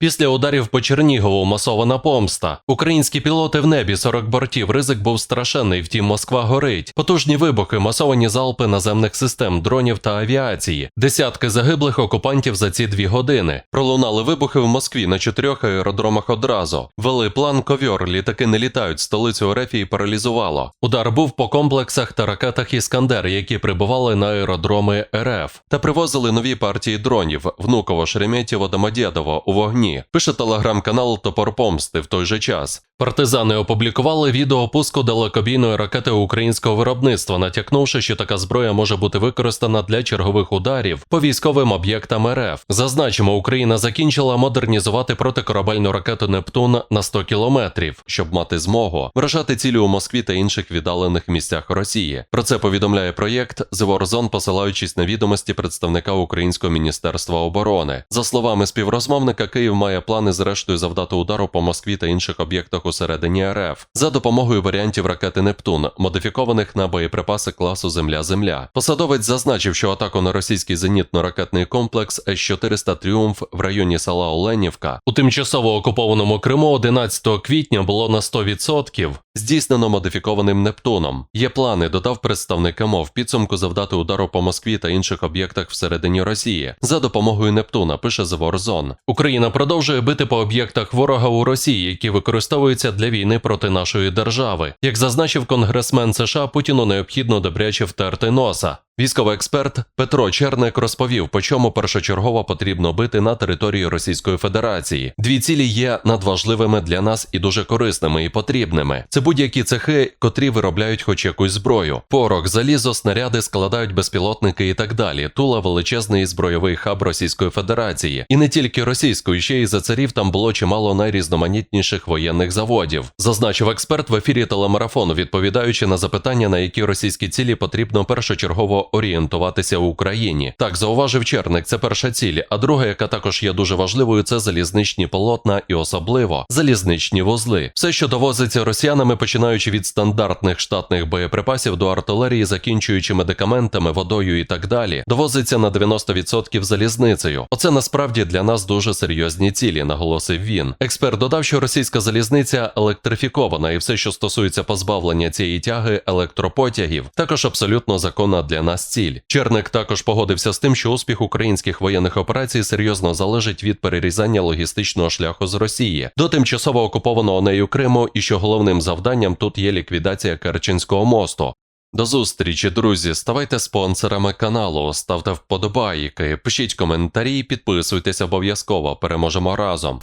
Після ударів по Чернігову масована помста. Українські пілоти в небі 40 бортів. Ризик був страшенний, втім Москва горить. Потужні вибухи, масовані залпи наземних систем, дронів та авіації. Десятки загиблих окупантів за ці дві години. Пролунали вибухи в Москві на чотирьох аеродромах одразу. Вели план ковьор, літаки не літають, столицю Орефії паралізувало. Удар був по комплексах та ракетах Іскандер, які прибували на аеродроми РФ, та привозили нові партії дронів Внуково, Шереметьєво, Домодєдово у вогні. Пише телеграм-канал Топор Помсти в той же час. Партизани опублікували відео пуску далекобійної ракети українського виробництва, натякнувши, що така зброя може бути використана для чергових ударів по військовим об'єктам РФ. Зазначимо, Україна закінчила модернізувати протикорабельну ракету Нептун на 100 кілометрів, щоб мати змогу вражати цілі у Москві та інших віддалених місцях Росії. Про це повідомляє проєкт The Warzone, посилаючись на відомості представника Українського міністерства оборони. За словами співрозмовника, Київ має плани зрештою завдати удару по Москві та інших об'єктах усередині РФ за допомогою варіантів ракети Нептун, модифікованих на боєприпаси класу Земля-Земля. Посадовець зазначив, що атаку на російський зенітно-ракетний комплекс С-400 Тріумф в районі села Оленівка у тимчасово окупованому Криму 11 квітня було на 100% здійснено модифікованим Нептуном. Є плани, додав представник МО в підсумку завдати удару по Москві та інших об'єктах всередині Росії за допомогою Нептуна. Пише The Warzone. Україна продовжує бити по об'єктах ворога у Росії, які використовуються для війни проти нашої держави. Як зазначив конгресмен США, Путіну необхідно добряче втерти носа. Військовий експерт Петро Черник розповів, по чому першочергово потрібно бити на території Російської Федерації. Дві цілі є надважливими для нас і дуже корисними і потрібними. Це будь-які цехи, котрі виробляють хоч якусь зброю. Порох, залізо, снаряди складають безпілотники і так далі. Тула величезний збройовий хаб Російської Федерації, і не тільки російської, ще й за царів там було чимало найрізноманітніших воєнних заводів. Зазначив експерт в ефірі телемарафону, відповідаючи на запитання, на які російські цілі потрібно першочергово орієнтуватися в Україні. Так зауважив Черник, це перша ціль. А друга, яка також є дуже важливою, це залізничні полотна і особливо залізничні вузли. Все, що довозиться росіянами, починаючи від стандартних штатних боєприпасів до артилерії, закінчуючи медикаментами, водою і так далі, довозиться на 90% залізницею. Оце насправді для нас дуже серйозні цілі, наголосив він. Експерт додав, що російська залізниця електрифікована, і все, що стосується позбавлення цієї тяги електропотягів, також абсолютно законна для нас ціль. Черник також погодився з тим, що успіх українських воєнних операцій серйозно залежить від перерізання логістичного шляху з Росії до тимчасово окупованого нею Криму, і що головним завданням тут є ліквідація Керченського мосту. До зустрічі, друзі. Ставайте спонсорами каналу, ставте вподобайки, пишіть коментарі, підписуйтесь обов'язково. Переможемо разом.